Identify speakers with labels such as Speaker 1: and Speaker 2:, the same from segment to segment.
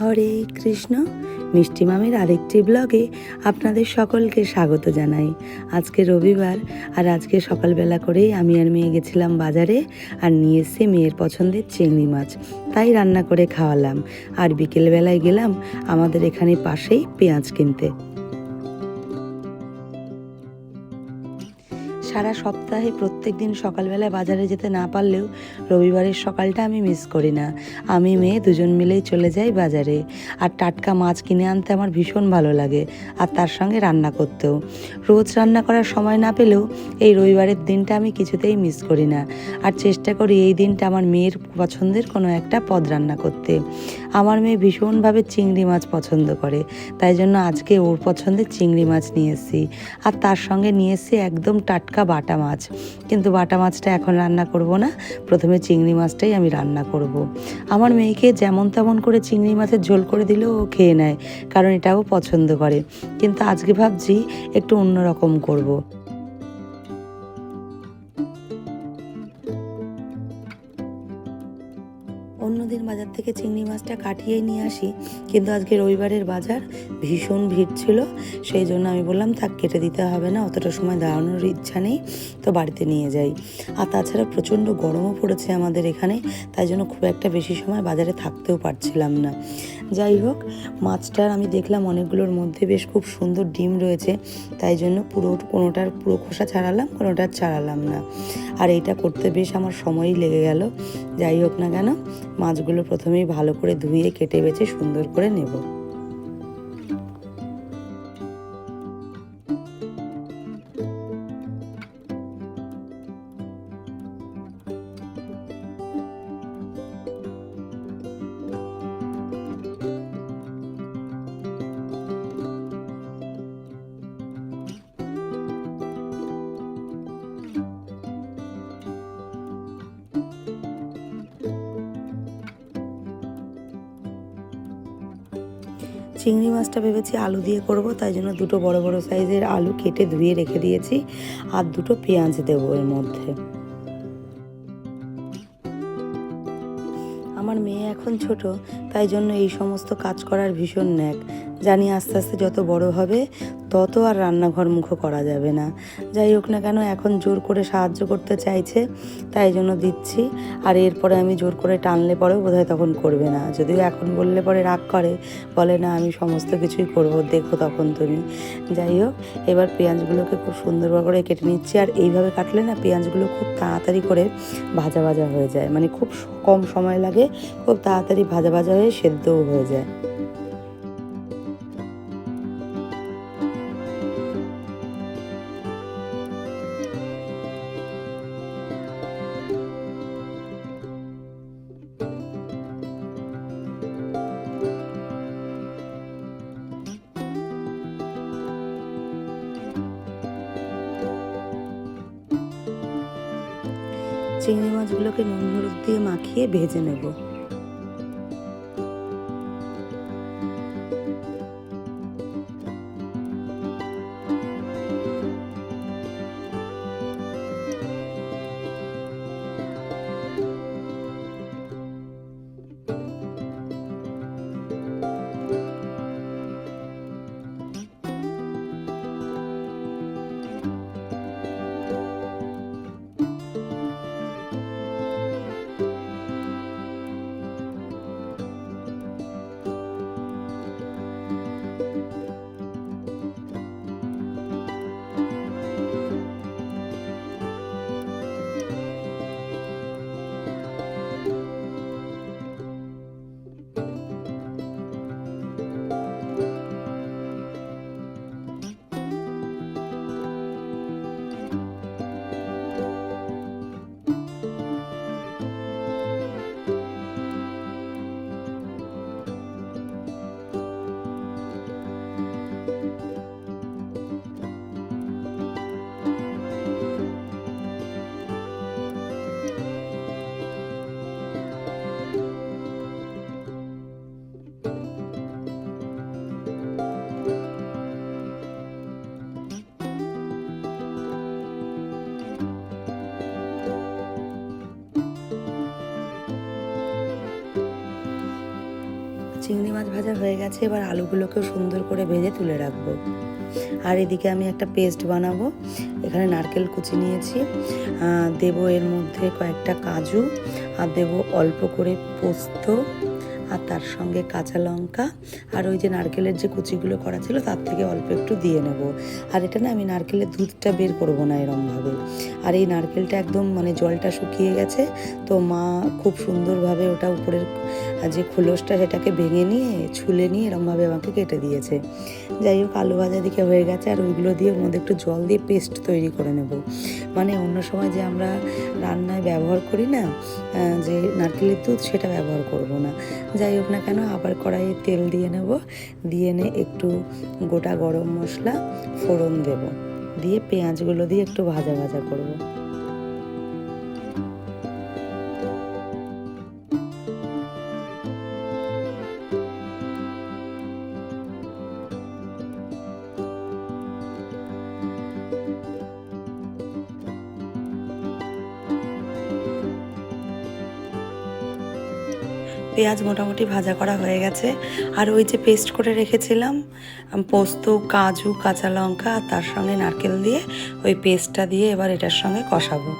Speaker 1: হরে কৃষ্ণ, মিষ্টি মামের আরেকটি ব্লগে আপনাদের সকলকে স্বাগত জানাই। আজকে রবিবার আর আজকে সকালবেলা করেই আমি আর মেয়ে গেছিলাম বাজারে আর নিয়ে এসে মেয়ের পছন্দের চিংড়ি মাছ। তাই রান্না করে খাওয়ালাম। আর বিকেলবেলায় গেলাম আমাদের এখানে পাশেই পেঁয়াজ কিনতে। সারা সপ্তাহে প্রত্যেক দিন সকালবেলায় বাজারে যেতে না পারলেও রবিবারের সকালটা আমি মিস করি না। আমি মেয়ে, দুজন মিলেই চলে যাই বাজারে। আর টাটকা মাছ কিনে আনতে আমার ভীষণ ভালো লাগে, আর তার সঙ্গে রান্না করতেও। রোজ রান্না করার সময় না পেলেও এই রবিবারের দিনটা আমি কিছুতেই মিস করি না। আর চেষ্টা করি এই দিনটা আমার মেয়ের পছন্দের কোনো একটা পদ রান্না করতে। আমার মেয়ে ভীষণভাবে চিংড়ি মাছ পছন্দ করে, তাই জন্য আজকে ওর পছন্দের চিংড়ি মাছ নিয়ে এসেছি আর তার সঙ্গে নিয়ে এসেছি একদম টাটকা বাটা মাছ কিন্তু বাটা মাছটা এখন রান্না করব না, প্রথমে চিংড়ি মাছটাই আমি রান্না করব। আমার মেয়েকে যেমন তেমন করে চিংড়ি মাছের ঝোল করে দিলেও ও খেয়ে নেয়, কারণ এটাও পছন্দ করে কিন্তু আজকে ভাবছি একটু অন্যরকম করব। বাজার থেকে চিংড়ি মাছটা কাটিয়ে নিয়ে আসি। কিন্তু আজকে রবিবারের বাজার, ভীষণ ভিড় ছিল। সেই জন্য আমি বললাম, থাক, কেটে দিতে হবে না, অতটা সময় দাঁড়ানোর ইচ্ছা নেই, তো বাড়িতে নিয়ে যাই। আর তাছাড়া প্রচণ্ড গরমও পড়েছে আমাদের এখানে, তাই জন্য খুব একটা বেশি সময় বাজারে থাকতেও পারছিলাম না। যাই হোক, মাছটার আমি দেখলাম অনেকগুলোর মধ্যে বেশ খুব সুন্দর ডিম রয়েছে, তাই জন্য পুরো কোনোটার পুরো খোসা ছাড়ালাম, কোনোটার ছাড়ালাম না। আর এইটা করতে বেশ আমার সময়ই লেগে গেল। যাই হোক না কেন, মাছগুলো প্রথমেই ভালো করে ধুয়ে কেটে বেছে সুন্দর করে নেব। চিংড়ি মাছটা ভেবেছি আলু দিয়ে করব, তাই জন্য দুটো বড় বড় সাইজের আলু কেটে ধুয়ে রেখে দিয়েছি আর দুটো পেঁয়াজ দেবো এর মধ্যে। আমার মেয়ে এখন ছোট, তাই জন্য এই সমস্ত কাজ করার ভীষণ ন্যাক। জানি আস্তে আস্তে যত বড় হবে, তত আর রান্নাঘর মুখো করা যাবে না। যাই হোক না কেন, এখন জোর করে সাহায্য করতে চাইছে, তাই জন্য দিচ্ছি। আর এরপরে আমি জোর করে টানলে পরেও বোধহয় তখন করবে না। যদিও এখন বললে পরে রাগ করে, বলে, না, আমি সমস্ত কিছুই করব, দেখো তখন তুমি। যাই হোক, এবার পেঁয়াজগুলোকে খুব সুন্দর করে কেটে নিচ্ছি। আর এইভাবে কাটলে না, পেঁয়াজগুলো খুব তাড়াতাড়ি করে ভাজা ভাজা হয়ে যায়। মানে খুব কম সময় লাগে, খুব তাড়াতাড়ি ভাজা ভাজা হয়ে সেদ্ধও হয়ে যায়। চিংড়ি মাছগুলোকে নুন হলুদ দিয়ে মাখিয়ে ভেজে নেব। চিংড়ি মাছ ভাজা হয়ে গেছে, এবার আলুগুলোকেও সুন্দর করে ভেজে তুলে রাখব। আর এদিকে আমি একটা পেস্ট বানাবো, এখানে নারকেল কুচি নিয়েছি দেব এর মধ্যে কয়েকটা কাজু, আর দেব অল্প করে পোস্ত আর তার সঙ্গে কাঁচা লঙ্কা আর ওই যে নারকেলের যে কুচিগুলো করা ছিল, তার থেকে অল্প একটু দিয়ে নেব। আর এটা না আমি নারকেলের দুধটা বের করব না এরমভাবে। আর এই নারকেলটা একদম মানে জলটা শুকিয়ে গেছে, তো মা খুব সুন্দরভাবে ওটা উপরের যে খোলসটা সেটাকে ভেঙে নিয়ে, ছুলে নিয়ে এরমভাবে আমাকে কেটে দিয়েছে। যাই হোক, আলু ভাজা দিকে হয়ে গেছে আর ওইগুলো দিয়ে ওর মধ্যে একটু জল দিয়ে পেস্ট তৈরি করে নেব। মানে অন্য সময় যে আমরা রান্নায় ব্যবহার করি না যে নারকেলের দুধ সেটা ব্যবহার করব না। যাই হোক না কেন, আবার কড়াইয়ে তেল দিয়ে নেব। দিয়ে নে একটু গোটা গরম মশলা ফোড়ন দেব। দিয়ে পেঁয়াজগুলো দিয়ে একটু ভাজা ভাজা করব। পেঁয়াজ মোটামুটি ভাজা করা হয়ে গেছে। আর ওই যে পেস্ট করে রেখেছিলাম পোস্ত, কাজু, কাঁচা লঙ্কা আর তার সঙ্গে নারকেল দিয়ে ওই পেস্টটা দিয়ে এবার এটার সঙ্গে কষাবো।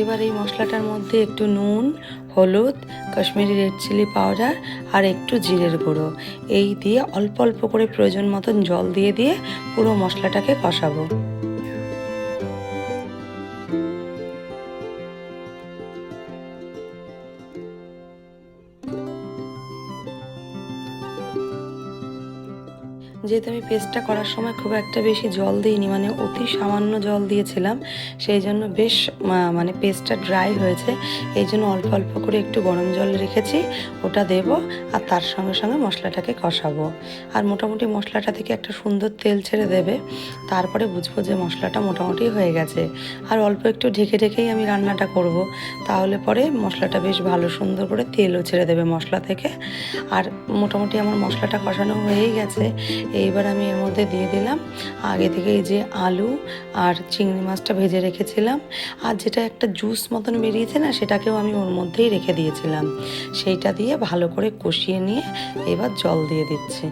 Speaker 1: এবার এই মশলাটার মধ্যে একটু নুন, হলুদ, কাশ্মীরি রেড চিলি পাউডার আর একটু জিরের গুঁড়ো। এই দিয়ে অল্প অল্প করে প্রয়োজন মতন জল দিয়ে দিয়ে পুরো মশলাটাকে কষাবো। যেহেতু আমি পেস্টটা করার সময় খুব একটা বেশি জল দিইনি মানে অতি সামান্য জল দিয়েছিলাম, সেই জন্য বেশ মানে পেস্টটা ড্রাই হয়েছে। এই জন্য অল্প অল্প করে একটু গরম জল রেখেছি, ওটা দেব, আর তার সঙ্গে সঙ্গে মশলাটাকে কষাবো। আর মোটামুটি মশলাটা থেকে একটা সুন্দর তেল ছেড়ে দেবে, তারপরে বুঝব যে মশলাটা মোটামুটি হয়ে গেছে। আর অল্প একটু ঢেকে ঢেকেই আমি রান্নাটা করব, তাহলে পরে মশলাটা বেশ ভালো সুন্দর করে তেলও ছেড়ে দেবে মশলা থেকে। আর মোটামুটি আমার মশলাটা কষানো হয়েই গেছে এইবার আমি এর মধ্যে দিয়ে দিলাম। আগে থেকে এই যে আলু আর চিংড়ি মাছটা ভেজে রেখেছিলাম আর যেটা একটা জুস মতন বেরিয়েছে না, সেটাকেও আমি ওর মধ্যেই রেখে দিয়েছিলাম। সেইটা দিয়ে ভালো করে কষিয়ে নিয়ে এবার জল দিয়ে দিচ্ছি।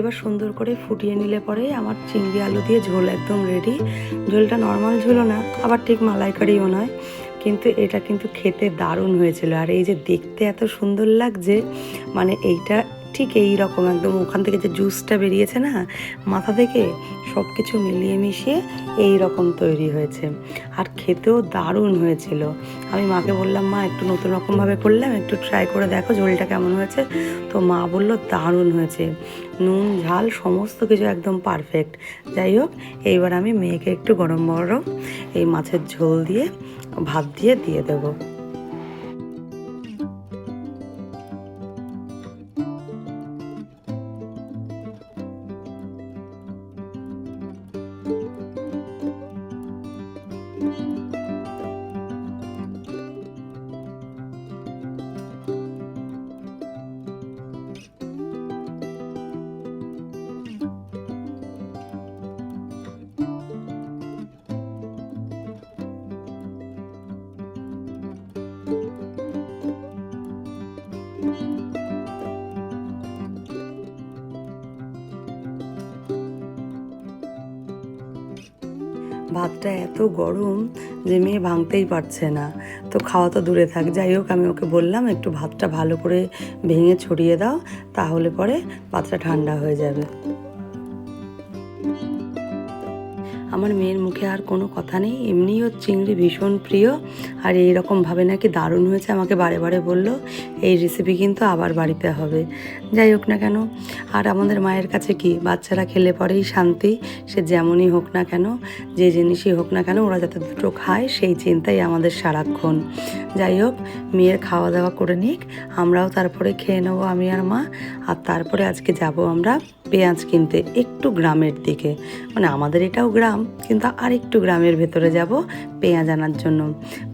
Speaker 1: এবার সুন্দর করে ফুটিয়ে নিলে পরে আমার চিংড়ি আলু দিয়ে ঝোল একদম রেডি ঝোলটা নর্মাল ঝোলও না, আবার ঠিক মালাইকারিও নয়, কিন্তু এটা কিন্তু খেতে দারুণ হয়েছিল। আর এই যে দেখতে এত সুন্দর লাগছে মানে এইটা ঠিক এই রকম একদম ওখান থেকে যে জুসটা বেরিয়েছে না, মাথা থেকে সব কিছু মিলিয়ে মিশিয়ে এই রকম তৈরি হয়েছে। আর খেতেও দারুণ হয়েছিল। আমি মাকে বললাম, মা, একটু নতুন রকমভাবে করলাম, একটু ট্রাই করে দেখো ঝোলটা কেমন হয়েছে। তো মা বলল, দারুণ হয়েছে। নুন, ঝাল, সমস্ত কিছু একদম পারফেক্ট যাই হোক, এইবার আমি মেয়েকে একটু গরম গরম এই মাছের ঝোল দিয়ে, ভাত দিয়ে দিয়ে দেবো। ভাতটা এত গরম যে মেয়ে ভাঙতেই পারছে না। তো খাওয়া তো দূরে থাক, যাই হোক আমি ওকে বললাম, একটু ভাতটা ভালো করে ভেঙে ছড়িয়ে দাও, তাহলে পরে ভাতটা ঠান্ডা হয়ে যাবে। আমার মেয়ের মুখে আর কোনো কথা নেই। এমনিও চিংড়ি ভীষণ প্রিয়। আর এইরকমভাবে নাকি দারুণ হয়েছে, আমাকে বারে বারে বলল, এই রেসিপি কিন্তু আবার বাড়িতে হবে। যাই হোক না কেন, আর আমাদের মায়ের কাছে কি, বাচ্চারা খেলে পরেই শান্তি, সে যেমনই হোক না কেন, যে জিনিসই হোক না কেন, ওরা যাতে দুটো খায়, সেই চিন্তাই আমাদের সারাক্ষণ। যাই হোক, মেয়ের খাওয়া দাওয়া করে নিক, আমরাও তারপরে খেয়ে নেব, আমি আর মা। আর তারপরে আজকে যাব আমরা পেঁয়াজ কিনতে, একটু গ্রামের দিকে। মানে আমাদের এটাও গ্রাম কিন্তু আরেকটু গ্রামের ভেতরে যাব পেঁয়াজ আনার জন্য।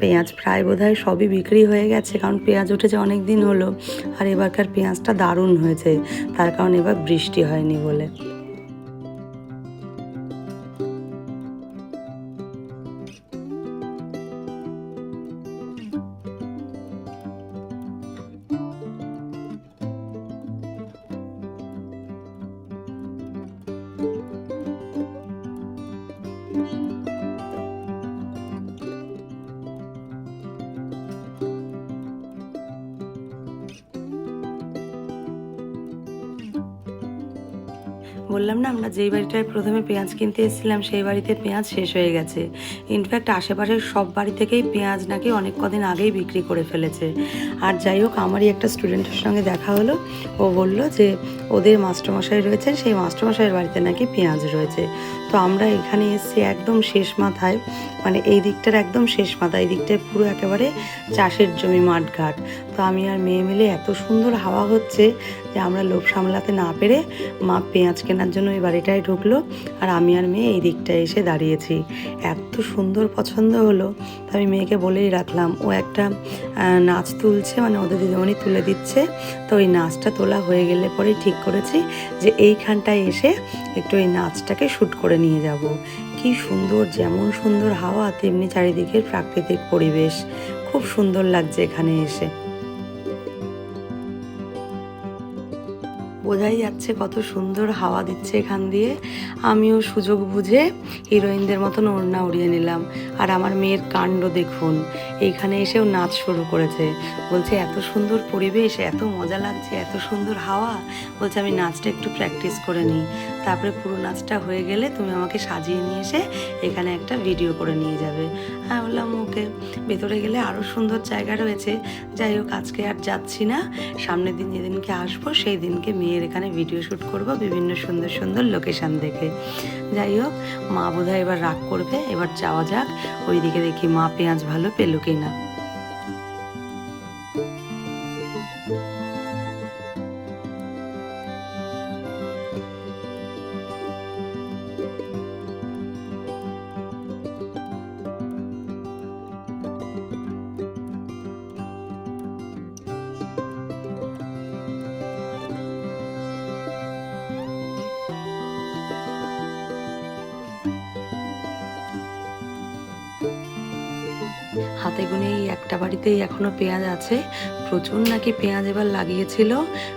Speaker 1: পেঁয়াজ প্রায় বোধহয় সবই বিক্রি হয়ে গেছে, কারণ পেঁয়াজ উঠেছে অনেক দিন হলো। আর এবারকার পেঁয়াজটা দারুণ হয়েছে, তার কারণ এবার বৃষ্টি হয়নি বলে। বললাম না, আমরা যেই বাড়িটায় প্রথমে পেঁয়াজ কিনতে এসেছিলাম, সেই বাড়িতে পেঁয়াজ শেষ হয়ে গেছে। ইনফ্যাক্ট আশেপাশের সব বাড়ি থেকেই পেঁয়াজ নাকি অনেক কদিন আগেই বিক্রি করে ফেলেছে। আর যাই হোক, আমারই একটা স্টুডেন্টের সঙ্গে দেখা হলো। ও বলল যে, ওদের মাস্টারমশাই রয়েছেন, সেই মাস্টারমশাইয়ের বাড়িতে নাকি পেঁয়াজ রয়েছে। তো আমরা এখানে এসেছি একদম শেষ মাথায় মানে এই দিকটার একদম শেষ মাথা, এই দিকটায় পুরো একেবারে চাষের জমি মাঠঘাট। তো আমি আর মেয়ে মিলে এত সুন্দর হাওয়া হচ্ছে যে আমরা লোভ সামলাতে না পেরে মা পেঁয়াজ কেনার জন্য এই বাড়িটায় ঢুকলো আর আমি আর মেয়ে এই দিকটায় এসে দাঁড়িয়েছি। এত সুন্দর পছন্দ হলো। তো আমি মেয়েকে বলেই রাখলাম, ও একটা নাচ তুলছে মানে ওদের দিদিমণি তুলে দিচ্ছে। তো ওই নাচটা তোলা হয়ে গেলে পরে ঠিক করেছি যে এইখানটায় এসে একটু এই নাচটাকে শ্যুট করে নিয়ে যাব। কি সুন্দর, যেমন সুন্দর হাওয়া, তেমনি চারিদিকের প্রাকৃতিক পরিবেশ। খুব সুন্দর লাগছে এখানে এসে। বোঝাই যাচ্ছে কত সুন্দর হাওয়া দিচ্ছে এখান দিয়ে। আমিও সুযোগ বুঝে হিরোইনদের মতন ওড়না উড়িয়ে নিলাম। আর আমার মেয়ের কাণ্ড দেখুন। এইখানে এসেও নাচ শুরু করেছে। বলছে, এত সুন্দর পরিবেশ, এত মজা লাগছে, এত সুন্দর হাওয়া। বলছে, আমি নাচটা একটু প্র্যাকটিস করে নিই। তারপরে পুরো নাচটা হয়ে গেলে তুমি আমাকে সাজিয়ে নিয়ে এসে এখানে একটা ভিডিও করে নিয়ে যাবে। হ্যাঁ বললাম, ওকে। ভেতরে গেলে আরও সুন্দর জায়গা রয়েছে। যাই হোক, আজকে আর যাচ্ছি না। সামনের দিন যেদিনকে আসব, সেই দিনকে মেয়ের এখানে ভিডিও শ্যুট করব বিভিন্ন সুন্দর সুন্দর লোকেশন দেখে। যাই হোক, মা বোধহয় এবার রাগ করবে। এবার যাওয়া যাক। ওইদিকে দেখি মা পেঁয়াজ ভালো পেল কিনা। হাতে গুনে এই একটা বাড়িতেই এখনও পেঁয়াজ আছে। প্রচুর নাকি পেঁয়াজ এবার লাগিয়েছিল।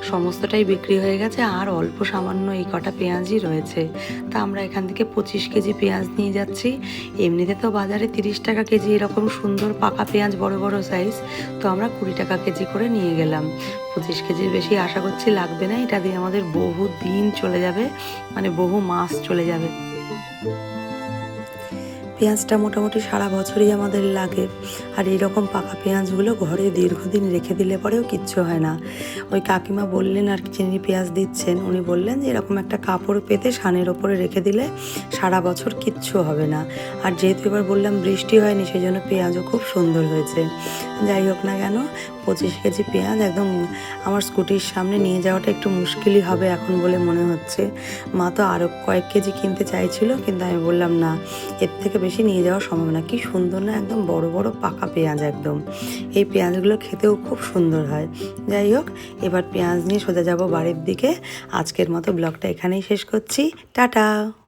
Speaker 1: সমস্তটাই বিক্রি হয়ে গেছে, আর অল্প সামান্য এই কটা পেঁয়াজই রয়েছে। তা আমরা এখান থেকে পঁচিশ কেজি পেঁয়াজ নিয়ে যাচ্ছি। এমনিতে তো বাজারে তিরিশ টাকা কেজি এরকম সুন্দর পাকা পেঁয়াজ বড় বড় সাইজ তো আমরা কুড়ি টাকা কেজি করে নিয়ে গেলাম। পঁচিশ কেজির বেশি আশা করছি লাগবে না, এটা দিয়ে আমাদের বহু দিন চলে যাবে মানে বহু মাস চলে যাবে। পেঁয়াজটা মোটামুটি সারা বছরই আমাদের লাগে। আর এরকম পাকা পেঁয়াজগুলো ঘরে দীর্ঘদিন রেখে দিলে পরেও কিচ্ছু হয় না। ওই কাকিমা বললেন, আর কি যিনি পেঁয়াজ দিচ্ছেন? উনি বললেন যে, এরকম একটা কাপড় পেতে সানের ওপরে রেখে দিলে সারা বছর কিচ্ছু হবে না। আর যেহেতু এবার বললাম বৃষ্টি হয়নি সেই জন্য পেঁয়াজও খুব সুন্দর হয়েছে। যাই হোক না কেন, পঁচিশ কেজি পেঁয়াজ একদম আমার স্কুটির সামনে নিয়ে যাওয়াটা একটু মুশকিলই হবে এখন বলে মনে হচ্ছে। মা তো আরও কয়েক কেজি কিনতে চাইছিল, কিন্তু আমি বললাম, না, এর থেকে বেশি নিয়ে যাওয়া সম্ভব না কি সুন্দর না? একদম বড় বড় পাকা পেঁয়াজ একদম। এই পেঁয়াজগুলো খেতেও খুব সুন্দর হয়। যাই হোক, এবার পেঁয়াজ নিয়ে সোজা যাব বাড়ির দিকে। আজকের মতো ব্লগটা এখানেই শেষ করছি। টাটা!